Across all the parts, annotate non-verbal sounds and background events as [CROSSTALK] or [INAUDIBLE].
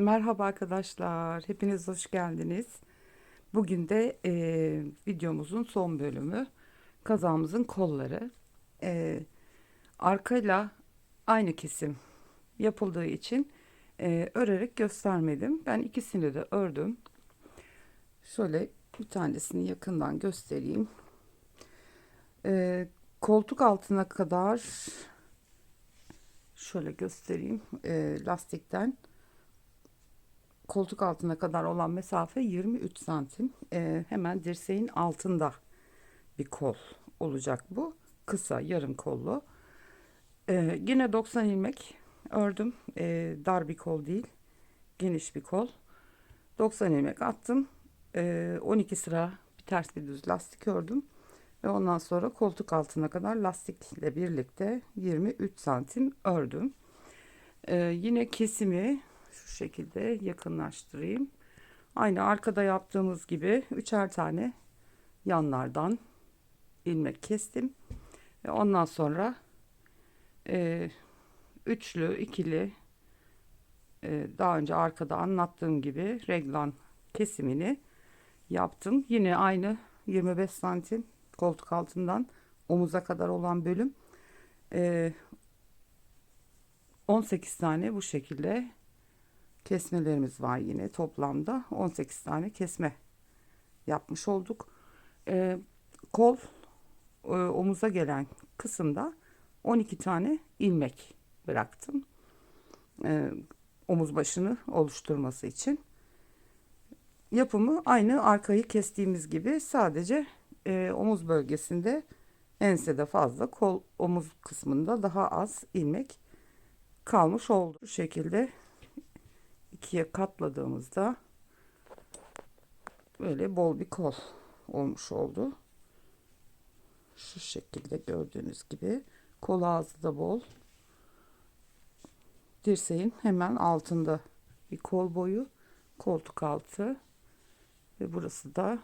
Merhaba arkadaşlar, hepiniz hoş geldiniz. Bugün de e, videomuzun son bölümü, kazağımızın kolları. E, arkayla aynı kesim yapıldığı için e, örerek göstermedim. Ben ikisini de ördüm. Şöyle bir tanesini yakından göstereyim. E, koltuk altına kadar şöyle göstereyim e, lastikten koltuk altına kadar olan mesafe 23 santim. Ee, hemen dirseğin altında bir kol olacak bu. Kısa yarım kollu. Ee, yine 90 ilmek ördüm. Ee, dar bir kol değil. Geniş bir kol. 90 ilmek attım. Ee, 12 sıra bir ters bir düz lastik ördüm. Ve ondan sonra koltuk altına kadar lastikle birlikte 23 santim ördüm. Ee, yine kesimi şu şekilde yakınlaştırayım. Aynı arkada yaptığımız gibi üçer tane yanlardan ilmek kestim. Ve ondan sonra e, üçlü, ikili e, daha önce arkada anlattığım gibi reglan kesimini yaptım. Yine aynı 25 santim koltuk altından omuza kadar olan bölüm. E, 18 tane bu şekilde kesmelerimiz var yine toplamda 18 tane kesme yapmış olduk. Ee, kol e, omuza gelen kısımda 12 tane ilmek bıraktım. Ee, omuz başını oluşturması için. Yapımı aynı arkayı kestiğimiz gibi sadece e, omuz bölgesinde ensede fazla kol omuz kısmında daha az ilmek kalmış oldu. Bu şekilde ikiye katladığımızda böyle bol bir kol olmuş oldu. Şu şekilde gördüğünüz gibi kol ağzı da bol. Dirseğin hemen altında bir kol boyu, koltuk altı ve burası da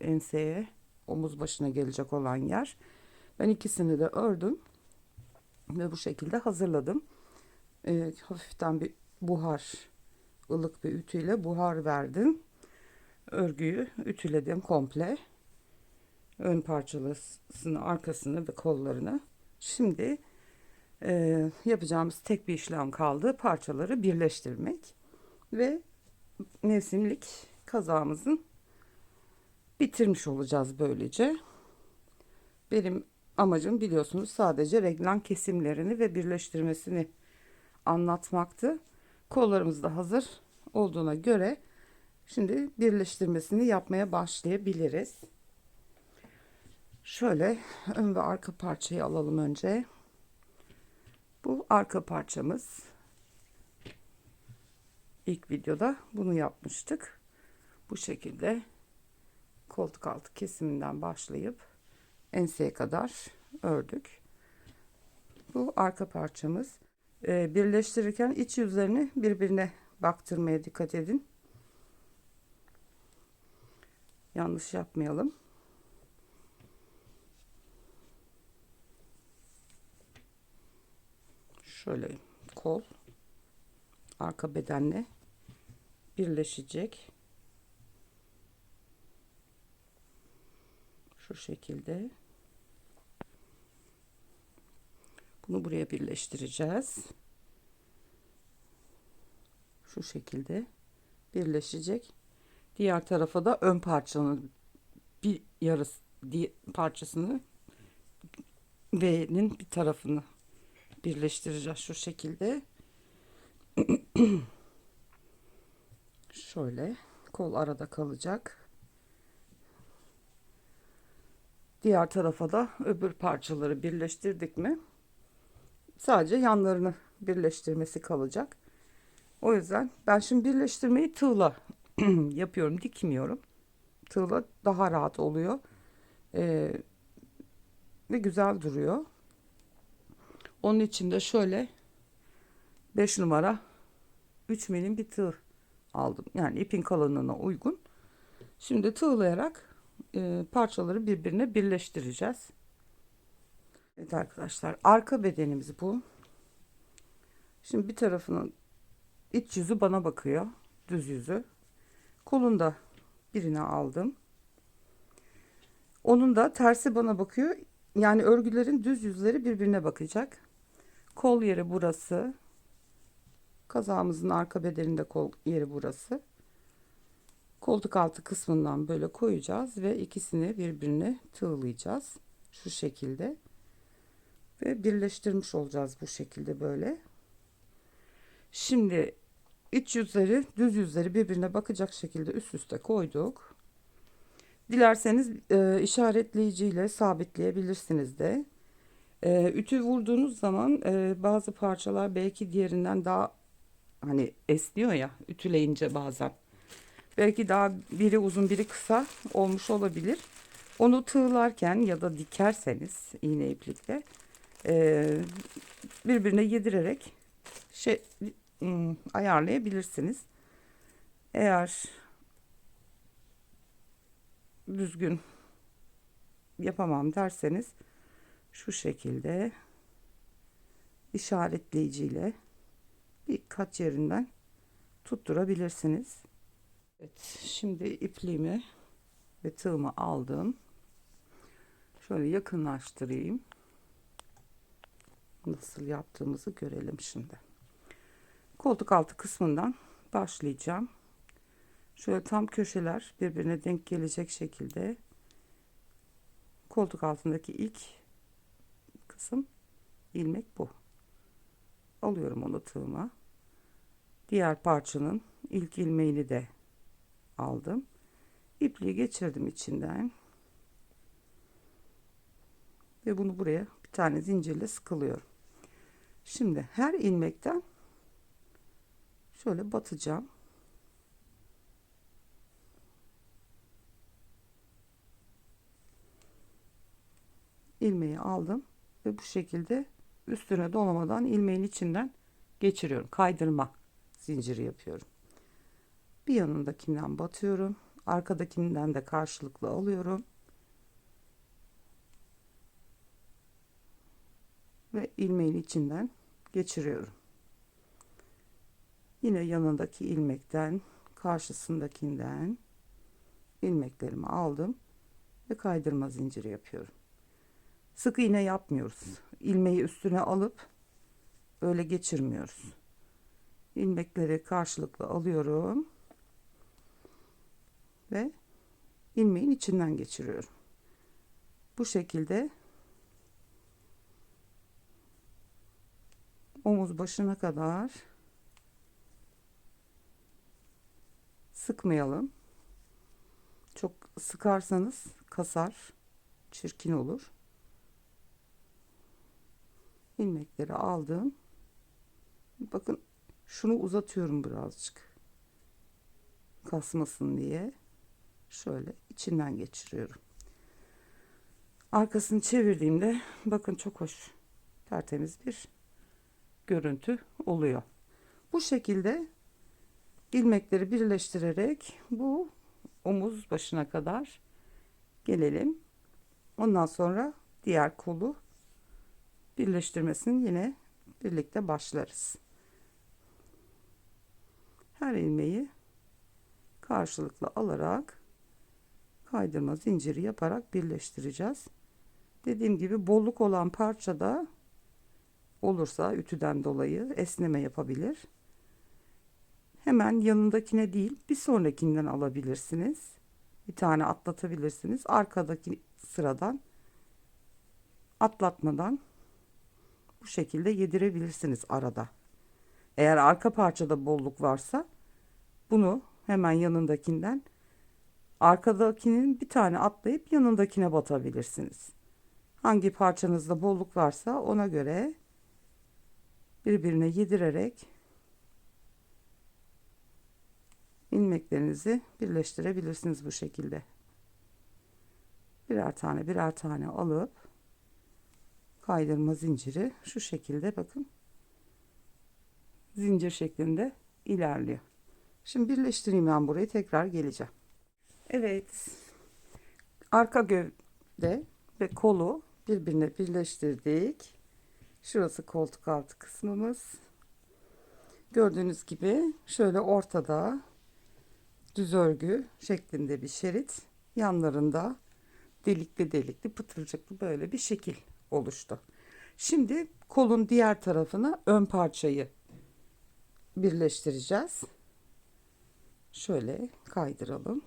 enseye, omuz başına gelecek olan yer. Ben ikisini de ördüm ve bu şekilde hazırladım. Ee, hafiften bir buhar ılık bir ütüyle buhar verdim. Örgüyü ütüledim komple. Ön parçasını, arkasını ve kollarını. Şimdi e, yapacağımız tek bir işlem kaldı. Parçaları birleştirmek ve mevsimlik kazağımızın bitirmiş olacağız böylece. Benim amacım biliyorsunuz sadece reglan kesimlerini ve birleştirmesini anlatmaktı. Kollarımız da hazır olduğuna göre şimdi birleştirmesini yapmaya başlayabiliriz. Şöyle ön ve arka parçayı alalım önce. Bu arka parçamız. İlk videoda bunu yapmıştık. Bu şekilde koltuk altı kesiminden başlayıp enseye kadar ördük. Bu arka parçamız. Ee, birleştirirken iç yüzlerini birbirine baktırmaya dikkat edin. Yanlış yapmayalım. Şöyle kol arka bedenle birleşecek. Şu şekilde. Bunu buraya birleştireceğiz. Şu şekilde birleşecek. Diğer tarafa da ön parçanın bir yarısı parçasını V'nin bir tarafını birleştireceğiz şu şekilde. [CLEARS THROAT] Şöyle kol arada kalacak. Diğer tarafa da öbür parçaları birleştirdik mi? Sadece yanlarını birleştirmesi kalacak. O yüzden ben şimdi birleştirmeyi tığla [CLEARS THROAT] yapıyorum. Dikmiyorum. Tığla daha rahat oluyor. Ee, ve güzel duruyor. Onun için de şöyle 5 numara 3 milim bir tığ aldım. Yani ipin kalınlığına uygun. Şimdi tığlayarak e, parçaları birbirine birleştireceğiz. Evet arkadaşlar arka bedenimiz bu. Şimdi bir tarafını iç yüzü bana bakıyor. Düz yüzü. Kolunda birini aldım. Onun da tersi bana bakıyor. Yani örgülerin düz yüzleri birbirine bakacak. Kol yeri burası. Kazağımızın arka bedeninde kol yeri burası. Koltuk altı kısmından böyle koyacağız ve ikisini birbirine tığlayacağız. Şu şekilde. Ve birleştirmiş olacağız bu şekilde böyle. Şimdi iç yüzleri düz yüzleri birbirine bakacak şekilde üst üste koyduk. Dilerseniz e, işaretleyiciyle sabitleyebilirsiniz de. E, ütü vurduğunuz zaman e, bazı parçalar belki diğerinden daha hani esniyor ya ütüleyince bazen. Belki daha biri uzun biri kısa olmuş olabilir. Onu tığlarken ya da dikerseniz iğne iplikle e, birbirine yedirerek şey ım, ayarlayabilirsiniz. Eğer düzgün yapamam derseniz şu şekilde işaretleyiciyle birkaç yerinden tutturabilirsiniz. Evet, şimdi ipliğimi ve tığımı aldım. Şöyle yakınlaştırayım. Nasıl yaptığımızı görelim şimdi. Koltuk altı kısmından başlayacağım. Şöyle tam köşeler birbirine denk gelecek şekilde koltuk altındaki ilk kısım ilmek bu. Alıyorum onu tığıma. Diğer parçanın ilk ilmeğini de aldım. İpliği geçirdim içinden. Ve bunu buraya bir tane zincirle sıkılıyorum. Şimdi her ilmekten şöyle batacağım. ilmeği aldım ve bu şekilde üstüne dolamadan ilmeğin içinden geçiriyorum. Kaydırma zinciri yapıyorum. Bir yanındakinden batıyorum. Arkadakinden de karşılıklı alıyorum. Ve ilmeğin içinden geçiriyorum. Yine yanındaki ilmekten, karşısındakinden ilmeklerimi aldım ve kaydırma zinciri yapıyorum. Sık iğne yapmıyoruz. İlmeği üstüne alıp öyle geçirmiyoruz. İlmekleri karşılıklı alıyorum ve ilmeğin içinden geçiriyorum. Bu şekilde omuz başına kadar sıkmayalım. Çok sıkarsanız kasar, çirkin olur. ilmekleri aldım. Bakın şunu uzatıyorum birazcık. Kasmasın diye. Şöyle içinden geçiriyorum. Arkasını çevirdiğimde bakın çok hoş tertemiz bir görüntü oluyor. Bu şekilde ilmekleri birleştirerek bu omuz başına kadar gelelim. Ondan sonra diğer kolu birleştirmesini yine birlikte başlarız. Her ilmeği karşılıklı alarak kaydırma zinciri yaparak birleştireceğiz. Dediğim gibi bolluk olan parçada olursa ütüden dolayı esneme yapabilir. Hemen yanındakine değil bir sonrakinden alabilirsiniz. Bir tane atlatabilirsiniz. Arkadaki sıradan atlatmadan bu şekilde yedirebilirsiniz arada. Eğer arka parçada bolluk varsa bunu hemen yanındakinden arkadakinin bir tane atlayıp yanındakine batabilirsiniz. Hangi parçanızda bolluk varsa ona göre birbirine yedirerek ilmeklerinizi birleştirebilirsiniz bu şekilde. Birer tane birer tane alıp kaydırma zinciri şu şekilde bakın zincir şeklinde ilerliyor. Şimdi birleştireyim ben burayı tekrar geleceğim. Evet. Arka gövde ve kolu birbirine birleştirdik. Şurası koltuk altı kısmımız. Gördüğünüz gibi şöyle ortada düz örgü şeklinde bir şerit. Yanlarında delikli delikli pıtırcıklı böyle bir şekil oluştu. Şimdi kolun diğer tarafına ön parçayı birleştireceğiz. Şöyle kaydıralım.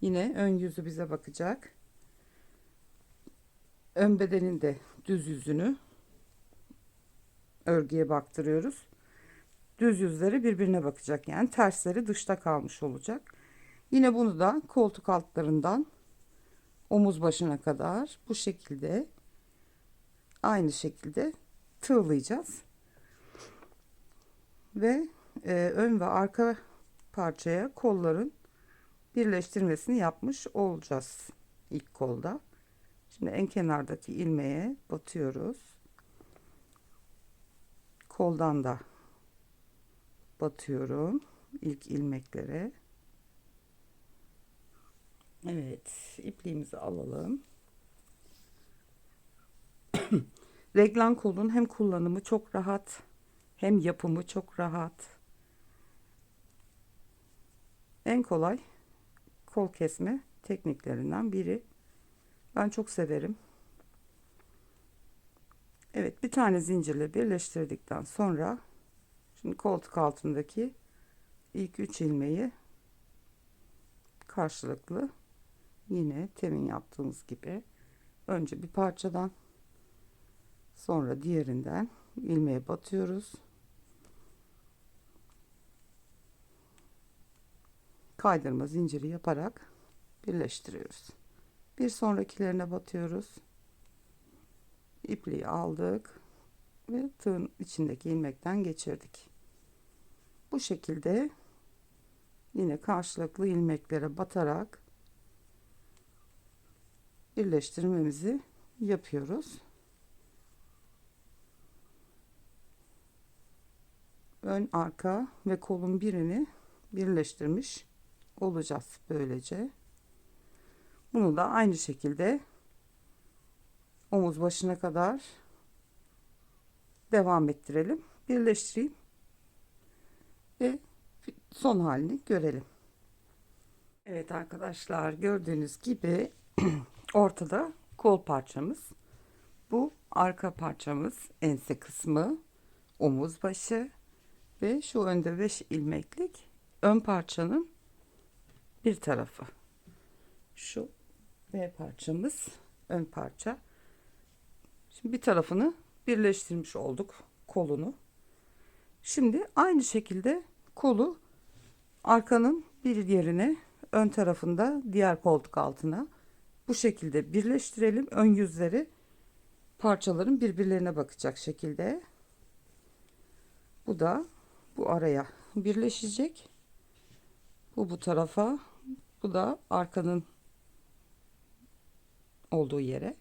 Yine ön yüzü bize bakacak. Ön bedenin de düz yüzünü örgüye baktırıyoruz. Düz yüzleri birbirine bakacak. Yani tersleri dışta kalmış olacak. Yine bunu da koltuk altlarından omuz başına kadar bu şekilde aynı şekilde tığlayacağız. Ve e, ön ve arka parçaya kolların birleştirmesini yapmış olacağız ilk kolda. Şimdi en kenardaki ilmeğe batıyoruz. Koldan da batıyorum ilk ilmeklere. Evet, ipliğimizi alalım. [CLEARS THROAT] Reglan kolun hem kullanımı çok rahat, hem yapımı çok rahat. En kolay kol kesme tekniklerinden biri. Ben çok severim. Evet, bir tane zincirle birleştirdikten sonra şimdi koltuk altındaki ilk üç ilmeği karşılıklı yine temin yaptığımız gibi önce bir parçadan sonra diğerinden ilmeğe batıyoruz. Kaydırma zinciri yaparak birleştiriyoruz. Bir sonrakilerine batıyoruz. İpliği aldık ve tığın içindeki ilmekten geçirdik. Bu şekilde yine karşılıklı ilmeklere batarak birleştirmemizi yapıyoruz. Ön, arka ve kolun birini birleştirmiş olacağız böylece. Bunu da aynı şekilde omuz başına kadar devam ettirelim. Birleştireyim ve son halini görelim. Evet arkadaşlar gördüğünüz gibi [CLEARS THROAT] ortada kol parçamız. Bu arka parçamız ense kısmı, omuz başı ve şu önde 5 ilmeklik ön parçanın bir tarafı. Şu V parçamız ön parça. Şimdi bir tarafını birleştirmiş olduk kolunu. Şimdi aynı şekilde kolu arkanın bir yerine ön tarafında diğer koltuk altına bu şekilde birleştirelim. Ön yüzleri parçaların birbirlerine bakacak şekilde. Bu da bu araya birleşecek. Bu bu tarafa, bu da arkanın olduğu yere.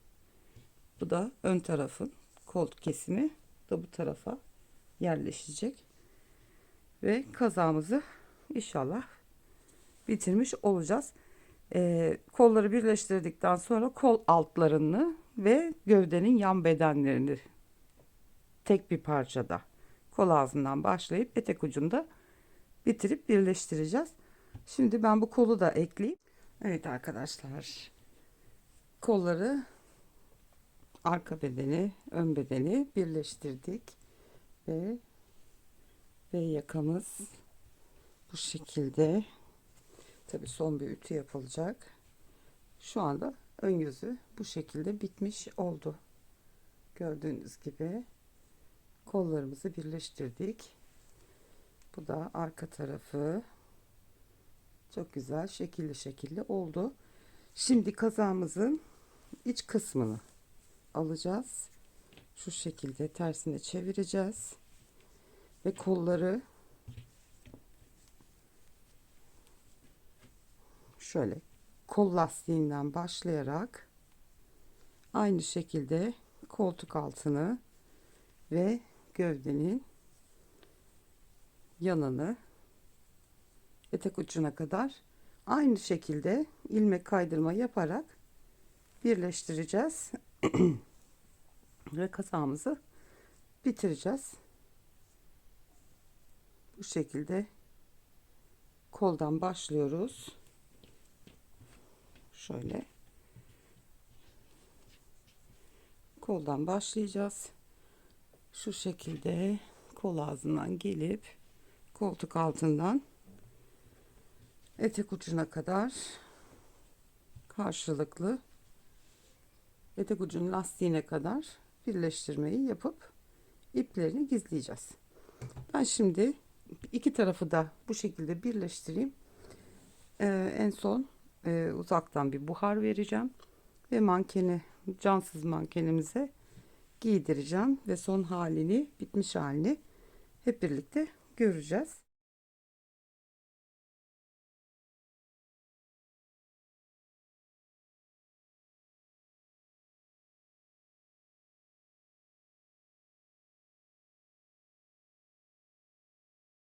Bu da ön tarafın koltuk kesimi da bu tarafa yerleşecek. Ve kazağımızı inşallah bitirmiş olacağız. Ee, kolları birleştirdikten sonra kol altlarını ve gövdenin yan bedenlerini tek bir parçada kol ağzından başlayıp etek ucunda bitirip birleştireceğiz. Şimdi ben bu kolu da ekleyeyim. Evet arkadaşlar kolları arka bedeni ön bedeni birleştirdik ve ve yakamız bu şekilde. Tabi son bir ütü yapılacak. Şu anda ön yüzü bu şekilde bitmiş oldu. Gördüğünüz gibi kollarımızı birleştirdik. Bu da arka tarafı çok güzel şekilli şekilli oldu. Şimdi kazağımızın iç kısmını alacağız. Şu şekilde tersine çevireceğiz. Ve kolları şöyle kol lastiğinden başlayarak aynı şekilde koltuk altını ve gövdenin yanını etek ucuna kadar aynı şekilde ilmek kaydırma yaparak birleştireceğiz. Ve kazağımızı bitireceğiz. bu şekilde koldan başlıyoruz. Şöyle koldan başlayacağız. Şu şekilde kol ağzından gelip koltuk altından etek ucuna kadar karşılıklı etek ucunun lastiğine kadar birleştirmeyi yapıp iplerini gizleyeceğiz. Ben şimdi iki tarafı da bu şekilde birleştireyim. Ee, en son e, uzaktan bir buhar vereceğim ve mankeni cansız mankenimize giydireceğim ve son halini bitmiş halini hep birlikte göreceğiz.